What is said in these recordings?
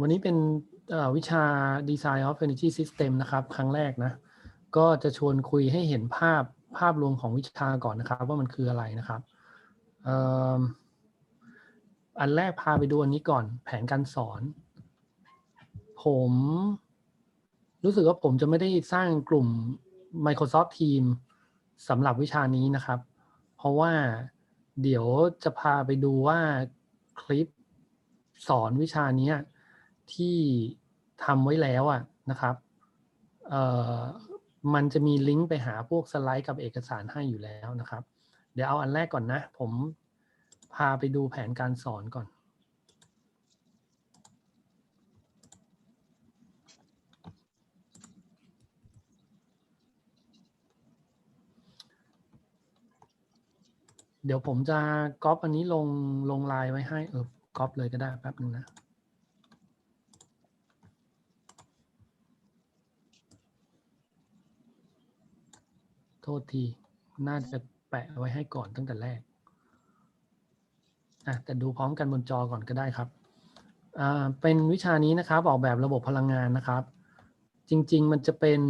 วันนี้เป็นวิชา Design of Energy System นะครับ ครั้งแรกนะ ก็จะชวนคุยให้เห็นภาพภาพรวมของวิชาก่อนนะครับ ว่ามันคืออะไรนะครับอันแรกพาไปดูอันนี้ก่อน แผนการสอน ผม รู้สึกว่าผมจะไม่ได้สร้างกลุ่ม Microsoft Team สำหรับวิชานี้นะครับ เพราะว่าเดี๋ยวจะพาไปดูว่าคลิปสอนวิชานี้ ที่ทำไว้แล้วอะนะครับเอ่อมันจะมีลิงก์ไปหาพวกสไลด์กับเอกสารให้อยู่แล้วนะครับ เดี๋ยวเอาอันแรกก่อนนะ ผมพาไปดูแผนการสอนก่อนเดี๋ยวผมจะก๊อปอันนี้ลงลงไลน์ไว้ให้เออก๊อปเลยก็ได้แป๊บนึงนะ ษที น่าจะแปะไว้ให้ก่อนตั้งแต่แรกอะแต่ดูพร้อมกันบนจอก่อนก็ได้ครับอ่าเป็นวิชานี้นะครับ ออกแบบระบบพลังงานนะครับ จริง ๆ มันจะเป็น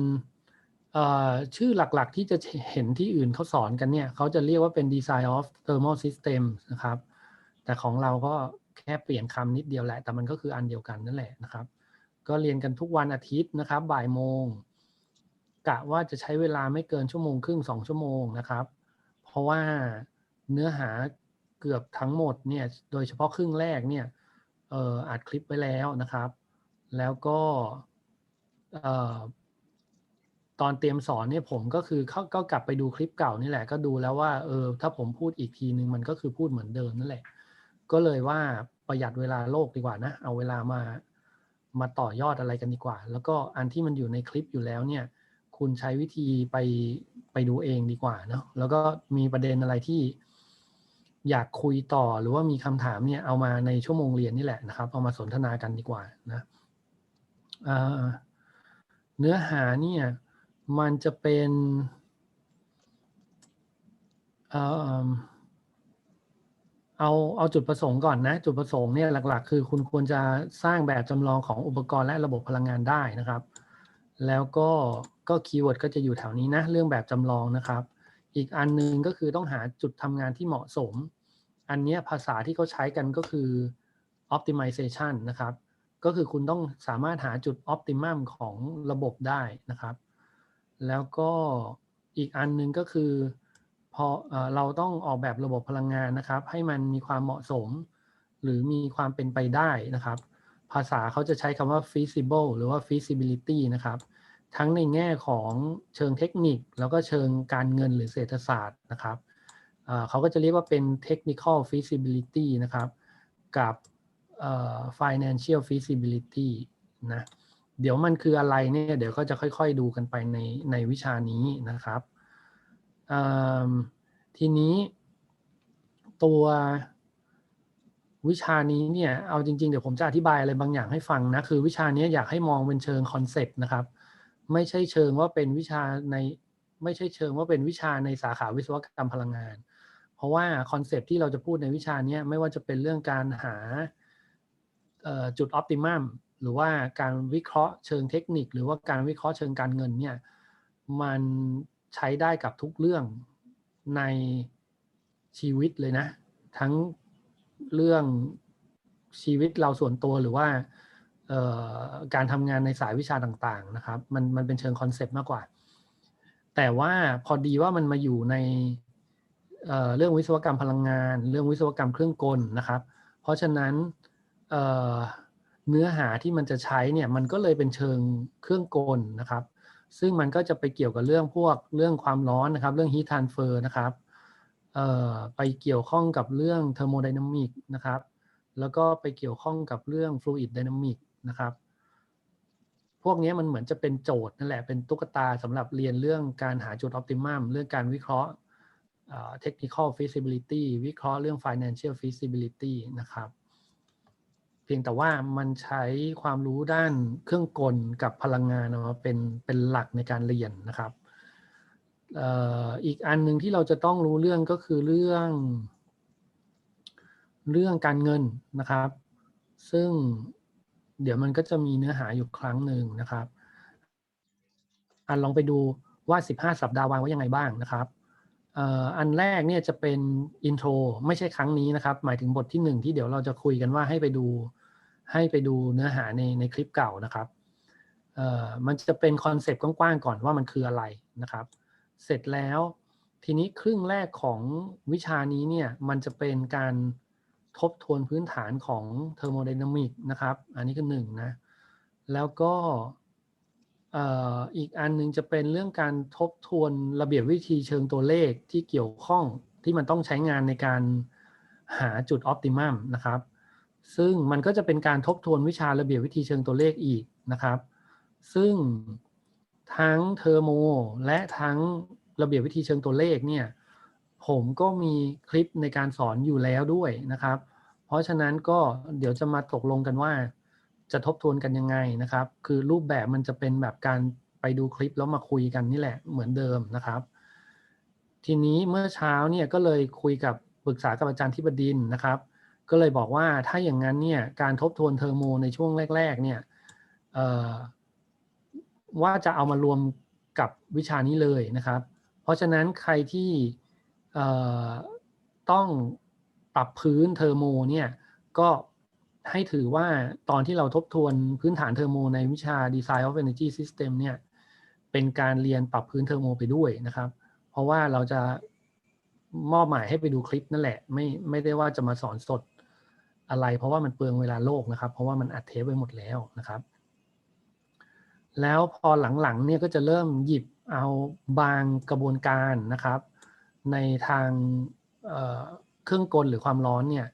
ชื่อหลักๆ ที่จะเห็นที่อื่นเขาสอนกันเนี่ยเขาจะเรียกว่าเป็น Design of Thermal System นะครับ แต่ของเราก็แค่เปลี่ยนคำนิดเดียวแหละ แต่มันก็คืออันเดียวกันนั่นแหละนะครับ ก็เรียนกันทุกวันอาทิตย์นะครับ บ่ายโมง กะว่าจะใช้เวลาไม่เกินชั่วโมงครึ่งสองชั่วโมงนะครับ เพราะว่าเนื้อหาเกือบทั้งหมดเนี่ยโดยเฉพาะครึ่งแรกเนี่ยเอ่ออัดคลิปไว้แล้วนะครับ แล้วก็เอ่อตอนเตรียมสอนเนี่ยผมก็คือเขาก็กลับไปดูคลิปเก่านี่แหละ ก็ดูแล้วว่าเออถ้าผมพูดอีกทีนึงมันก็คือพูดเหมือนเดิมนั่นแหละ ก็เลยว่าประหยัดเวลาโลกดีกว่านะ เอาเวลามามาต่อยอดอะไรกันดีกว่า แล้วก็อันที่มันอยู่ในคลิปอยู่แล้วเนี่ย คุณใช้วิธีไปไปดูเองดีกว่าเนาะแล้วก็มีประเด็นอะไรที่อยากคุยต่อหรือว่ามีคำถามเนี่ยเอามาในชั่วโมงเรียนนี่แหละนะครับเอามาสนทนากันดีกว่านะเเนื้อหาเนี่ยมันจะเป็นเออเอาเอาจุดประสงค์ก่อนนะ จุดประสงค์เนี่ยหลัก ๆ คือคุณควรจะสร้างแบบจำลองของอุปกรณ์และระบบพลังงานได้นะครับ แล้วก็ก็คีย์เวิร์ดก็จะอยู่แถวนี้นะ เรื่องแบบจำลองนะครับ อีกอันหนึงก็คือต้องหาจุดทำงานที่เหมาะสม อันนี้ภาษาที่เขาใช้กันก็คือ optimization นะครับ ก็คือคุณต้องสามารถหาจุด optimum ของระบบได้นะครับ แล้วก็อีกอันหนึงก็คือพอเราต้องออกแบบระบบพลังงานนะครับ ให้มันมีความเหมาะสม หรือมีความเป็นไปได้นะครับ ภาษาเขาจะใช้คำว่า feasible หรือว่า feasibility นะครับ ทั้งในแง่ของเชิงเทคนิค แล้วก็เชิงการเงินหรือเศรษฐศาสตร์นะครับเขาก็จะเรียกว่าเป็น technical feasibility นะครับ กับ financial feasibility นะเดี๋ยวมันคืออะไรเนี่ยเดี๋ยวก็จะค่อยๆดูกันไปในในวิชานี้นะครับทีนี้ตัว วิชานี้เนี่ยเอาจริงๆ เดี๋ยวผมจะอธิบายอะไรบางอย่างให้ฟังนะ คือวิชานี้อยากให้มองเป็นเชิงคอนเซปต์นะครับ ไม่ใช่เชิงว่าเป็นวิชาในไม่ใช่เชิงว่าเป็นวิชาในสาขาวิศวกรรมพลังงาน เพราะว่าคอนเซปต์ที่เราจะพูดในวิชานี้ไม่ว่าจะเป็นเรื่องการหาจุดออ t ติมัมหรือว่าการวิเคราะห์เชิงเทคนิค หรือว่าการวิเคราะห์เชิงการเงินเนี่ยมันใช้ได้กับทุกเรื่องในชีวิตเลยนะ ทั้ง เรื่องชีวิตเราส่วนตัวหรือว่าการทำงานในสายวิชาต่างๆนะครับ มันมันเป็นเชิงคอนเซปต์มากกว่า แต่ว่าพอดีว่ามันมาอยู่ในเเรื่องวิศวกรรมพลังงาน เรื่องวิศวกรรมเครื่องกลนะครับ เพราะฉะนั้นเเนื้อหาที่มันจะใช้เนี่ยมันก็เลยเป็นเชิงเครื่องกลนะครับ ซึ่งมันก็จะไปเกี่ยวกับเรื่องพวกเรื่องความร้อนนะครับ เรื่อง heat transfer นะครับ ไปเกี่ยวข้องกับเรื่อง thermodynamic นะครับ แล้วก็ไปเกี่ยวข้องกับเรื่อง fluid dynamic นะครับ พวกนี้มันเหมือนจะเป็นโจทย์นั่นแหละ เป็นตุ๊กตาสำหรับเรียนเรื่องการหาจุด optimum เรื่องการวิเคราะห์เอ่อ technical feasibility วิเคราะห์เรื่อง financial feasibility นะครับ เพียงแต่ว่ามันใช้ความรู้ด้านเครื่องกลกับพลังงานมาเป็นเป็นหลักในการเรียนนะครับ อีกอันหนึ่งที่เราจะต้องรู้เรื่องก็คือเรื่อง เรื่องการเงินนะครับ ซึ่งเดี๋ยวมันก็จะมีเนื้อหาอยู่ครั้งหนึ่งนะครับอันลองไปดูว่า 15 สัปดาห์วางไว้ยังไงบ้างนะครับอันแรกเนี่ยจะเป็นอินโทรไม่ใช่ครั้งนี้นะครับ หมายถึงบทที่หนึ่งที่เดี๋ยวเราจะคุยกันว่าให้ไปดูให้ไปดูเนื้อหาในในคลิปเก่านะครับมันจะเป็นคอนเซปต์กว้างๆก่อนว่ามันคืออะไรนะครับ เสร็จแล้ว ทีนี้ครึ่งแรกของวิชานี้เนี่ยมันจะเป็นการทบทวนพื้นฐานของเทอร์โมไดนามิกนะครับ อันนี้คือหนึ่งนะ แล้วก็อีกอันหนึงจะเป็นเรื่องการทบทวนระเบียบวิธีเชิงตัวเลขที่เกี่ยวข้องที่มันต้องใช้งานในการหาจุดออ t ติมัมนะครับ ซึ่งมันก็จะเป็นการทบทวนวิชาระเบียบวิธีเชิงตัวเลขอีกนะครับ ซึ่ง ทั้งเทอร์โม และทั้งระเบียบวิธีเชิงตัวเลขเนี่ยผมก็มีคลิปในการสอนอยู่แล้วด้วยนะครับ เพราะฉะนั้นก็เดี๋ยวจะมาตกลงกันว่า จะทบทวนกันยังไงนะครับ คือรูปแบบมันจะเป็นแบบการไปดูคลิปแล้วมาคุยกันนี่แหละเหมือนเดิมนะครับ ทีนี้เมื่อเช้าเนี่ยก็เลยคุยกับปรึกษากับอาจารย์ทิบดินนะครับ ก็เลยบอกว่าถ้าอย่างนั้นเนี่ยการทบทวนเทอร์โมในช่วงแรก ๆ เนี่ยเอ่อ ว่าจะเอามารวมกับวิชานี้เลยนะครับ เพราะฉะนั้นใครที่ต้องปรับพื้นเทอร์โมเนี่ยก็ให้ถือว่าตอนที่เราทบทวนพื้นฐานเทอร์โมในวิชา Design of Energy System เนี่ยเป็นการเรียนปรับพื้นเทอร์โมไปด้วยนะครับ เพราะว่าเราจะมอบหมายให้ไปดูคลิปนั่นแหละ ไม่ไม่ได้ว่าจะมาสอนสดอะไร เพราะว่ามันเปลืองเวลาโลกนะครับ เพราะว่ามันอัดเทปไว้หมดแล้วนะครับ แล้วพอหลังๆเนี่ยก็จะเริ่มหยิบเอาบางกระบวนการนะครับ ในทางเเครื่องกลหรือความร้อนเนี่ย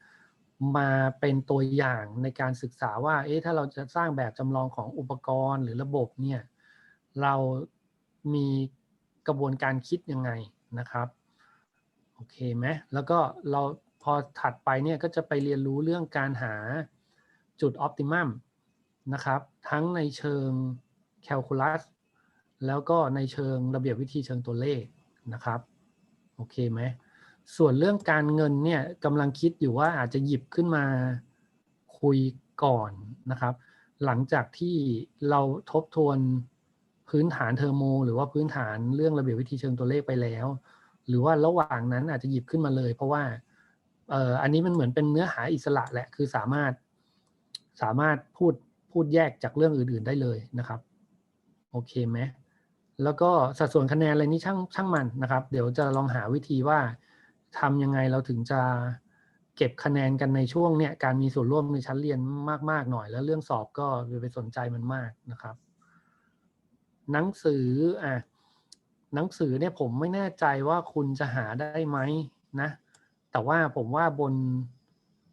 มาเป็นตัวอย่างในการศึกษาว่า เอ๊ะถ้าเราจะสร้างแบบจำลองของอุปกรณ์หรือระบบเนี่ยเรามีกระบวนการคิดยังไงนะครับโอเคไหมแล้วก็เราพอถัดไปเนี่ยก็จะไปเรียนรู้เรื่องการหาจุดออ t ติมัมนะครับ ทั้งในเชิง แคลคูลัสแล้วก็ในเชิงระเบียบวิธีเชิงตัวเลขนะครับ โอเคไหม ส่วนเรื่องการเงินเนี่ยกำลังคิดอยู่ว่าอาจจะหยิบขึ้นมาคุยก่อนนะครับ หลังจากที่เราทบทวนพื้นฐานเทอร์โม หรือว่าพื้นฐานเรื่องระเบียบวิธีเชิงตัวเลขไปแล้ว หรือว่าระหว่างนั้นอาจจะหยิบขึ้นมาเลย เพราะว่าเอ่ออันนี้มันเหมือนเป็นเนื้อหาอิสระแหละคือสามารถสามารถพูดพูดแยกจากเรื่องอื่น ๆได้เลยนะครับ โอเคไหมแล้วก็สัดส่วนคะแนนอะไรนี่ช่างช่างมันนะครับ เดี๋ยวจะลองหาวิธีว่าทำยังไงเราถึงจะเก็บคะแนนกันในช่วงเนี่ยการมีส่วนร่วมในชั้นเรียนมากๆหน่อย แล้วเรื่องสอบก็ไปสนใจมันมากนะครับ หนังสืออะหนังสือเนี่ยผมไม่แน่ใจว่าคุณจะหาได้ไหมนะ แต่ว่าผมว่าบน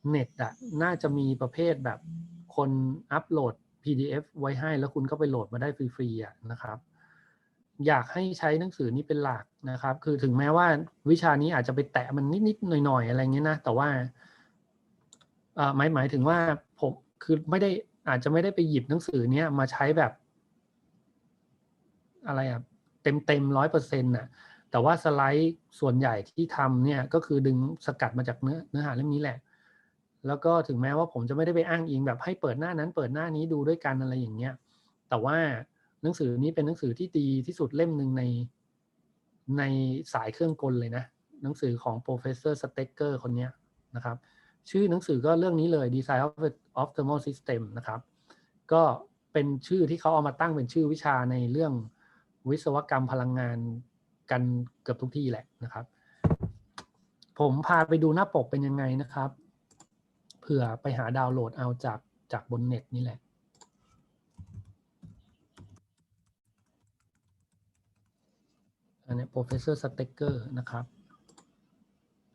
เน็ตอะน่าจะมีประเภทแบบคนอัปโหลด PDF ไว้ให้แล้วคุณก็ไปโหลดมาได้ฟรีๆนะครับ อยากให้ใช้หนังสือนี้เป็นหลักนะครับ คือถึงแม้ว่าวิชานี้อาจจะไปแตะมันนิดๆหน่อยๆอะไรเงี้ยนะ แต่ว่าหมายหมายถึงว่าผมคือไม่ได้อาจจะไม่ได้ไปหยิบหนังสือเนี้ยมาใช้แบบ อะไรอะเต็มเต็มร้อยเปอร์เซ็นต์น่ะแต่ว่าสไลด์ส่วนใหญ่ที่ทำเนี่ยก็คือดึงสกัดมาจากเนื้อเนื้อหาเล่มนี้แหละ แล้วก็ถึงแม้ว่าผมจะไม่ได้ไปอ้างอิงแบบให้เปิดหน้านั้นเปิดหน้านี้ดูด้วยกันอะไรอย่างเงี้ย แต่ว่าหนังสือนี้เป็นหนังสือที่ดีที่สุดเล่มหนึ่งในในสายเครื่องกลเลยนะ หนังสือของ professor Stecker คนนี้นะครับ ชื่อหนังสือก็เรื่องนี้เลย Design of of Thermal System นะครับ ก็เป็นชื่อที่เขาเอามาตั้งเป็นชื่อวิชาในเรื่องวิศวกรรมพลังงานกันเกือบทุกที่แหละนะครับ ผมพาไปดูหน้าปกเป็นยังไงนะครับ ผื่อไปหาดาวน์โหลดเอาจากจากบนเน็ตนี่แหละอันนี้ professor Stecker นะครับ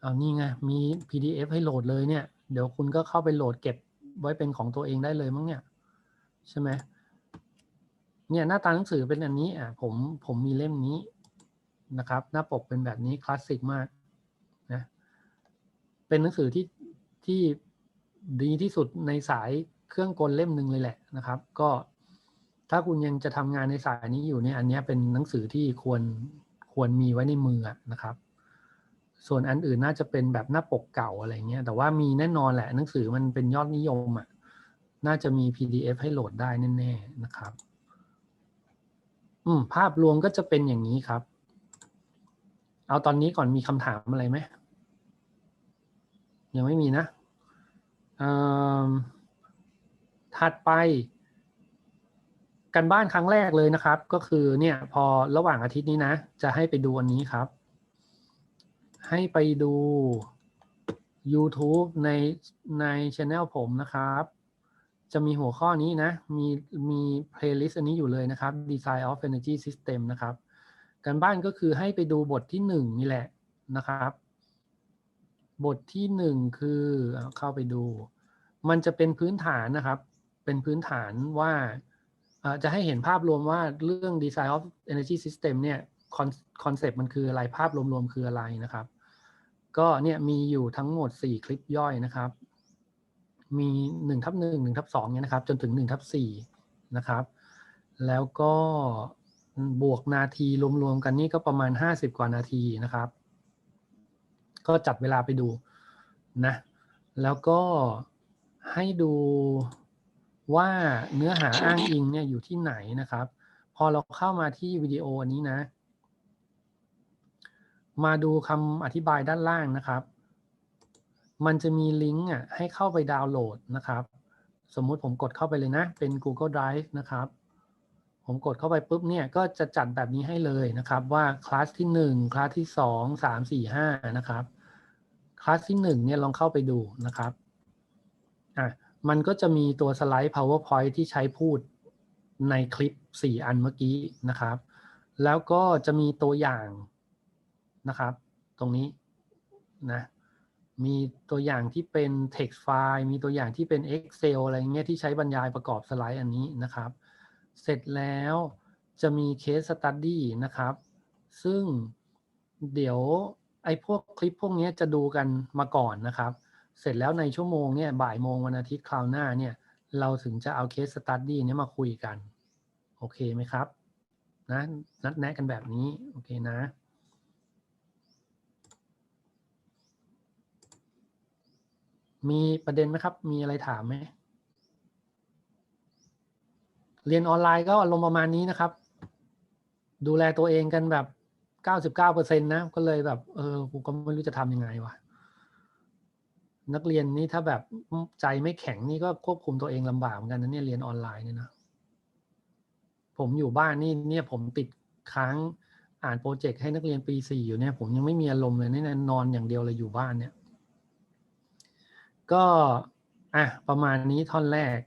เอานี่ไง มี PDF ให้โหลดเลยเนี่ย เดี๋ยวคุณก็เข้าไปโหลดเก็บไว้เป็นของตัวเองได้เลยมั้งเนี่ย ใช่ไหมเนี่ยหน้าตาหนังสือเป็นอันนี้อะผมผมมีเล่มนี้นะครับ หน้าปกเป็นแบบนี้คลาสสิกมากนะเป็นหนังสือที่ที่ ดีที่สุดในสายเครื่องกลเล่มหนึ่งเลยแหละนะครับ ก็ถ้าคุณยังจะทำงานในสายนี้อยู่เนี่ยอันนี้เป็นหนังสือที่ควรควรมีไว้ในมือนะครับ ส่วนอันอื่นน่าจะเป็นแบบหน้าปกเก่าอะไรเงี้ย แต่ว่ามีแน่นอนแหละหนังสือมันเป็นยอดนิยมอะ น่าจะมี PDF ให้โหลดได้แน่ๆนะครับ อืม ภาพรวมก็จะเป็นอย่างนี้ครับ เอาตอนนี้ก่อนมีคำถามอะไรไหมยังไม่มีนะ ถัดไป กันบ้านครั้งแรกเลยนะครับ ก็คือเนี่ยพอระหว่างอาทิตย์นี้นะ จะให้ไปดูอันนี้ครับ ให้ไปดู YouTube ในในช anel ผมนะครับ จะมีหัวข้อนี้นะ มีมี playlist อันนี้อยู่เลยนะครับ Design of Energy System นะครับ การบ้านก็คือให้ไปดูบทที่หนึ่งนี่แหละนะครับ บทที่หนึ่งคือเข้าไปดู มันจะเป็นพื้นฐานนะครับ เป็นพื้นฐานว่าจะให้เห็นภาพรวมว่าเรื่อง Design of Energy System เนี่ยคอนเซปต์มันคืออะไรภาพรวมๆคืออะไรนะครับ ก็เนี่ยมีอยู่ทั้งหมด 4 คลิปย่อยนะครับ มี1ทับ1 1ทับ2เนี่ยนะครับ จนถึง1ทับ4นะครับ แล้วก็บวกนาทีรวมๆกันนี่ก็ประมาณ 50 กว่านาทีนะครับ ก็จัดเวลาไปดูนะ แล้วก็ให้ดูว่าเนื้อหาอ้างอิงเนี่ยอยู่ที่ไหนนะครับ พอเราเข้ามาที่วิดีโออันนี้นะ มาดูคำอธิบายด้านล่างนะครับ มันจะมีลิงก์อะให้เข้าไปดาวน์โหลดนะครับ สมมุติผมกดเข้าไปเลยนะ เป็น Google Drive นะครับ ผมกดเข้าไปปุ๊บเนี่ยก็จะจัดแบบนี้ให้เลยนะครับ ว่าคลาสที่ 1 คลาสที่ 2 3 4 5 นะครับ คลาสที่1เนี่ยลองเข้าไปดูนะครับอะมันก็จะมีตัวสไลด์ PowerPoint ที่ใช้พูดในคลิป 4 อันเมื่อกี้นะครับ แล้วก็จะมีตัวอย่างนะครับ ตรงนี้นะมีตัวอย่างที่เป็น text file มีตัวอย่างที่เป็น Excel อะไรเงี้ยที่ใช้บรรยายประกอบสไลด์อันนี้นะครับ เสร็จแล้วจะมี case study นะครับ ซึ่งเดี๋ยว ไอ้พวกคลิปพวกนี้จะดูกันมาก่อนนะครับ เสร็จแล้วในชั่วโมงเนี่ยบ่ายโมงวันอาทิตย์คราวหน้าเนี่ยเราถึงจะเอา case study เนี้ยมาคุยกัน โอเคไหมครับนะนัดแนะกันแบบนี้ โอเคนะมีประเด็นไหมครับ มีอะไรถามไหม เรียนออนไลน์ก็อารมณ์ประมาณนี้นะครับ ดูแลตัวเองกันแบบ เก้าสิบเก้าเปอร์เซ็นต์นะ ก็เลยแบบ เออกูก็ไม่รู้จะทำยังไงวะนักเรียนนี่ถ้าแบบใจไม่แข็งนี่ก็ควบคุมตัวเองลำบากเหมือนกันนะเนี่ยเรียนออนไลน์เนี่ยนะผมอยู่บ้านนี่เนี่ยผมติดค้างอ่านโปรเจกต์ให้นักเรียนปีสี่อยู่เนี่ยผมยังไม่มีอารมณ์เลยเนี่ยนอนอย่างเดียวเลยอยู่บ้านเนี่ย ก็อะประมาณนี้ท่อนแรก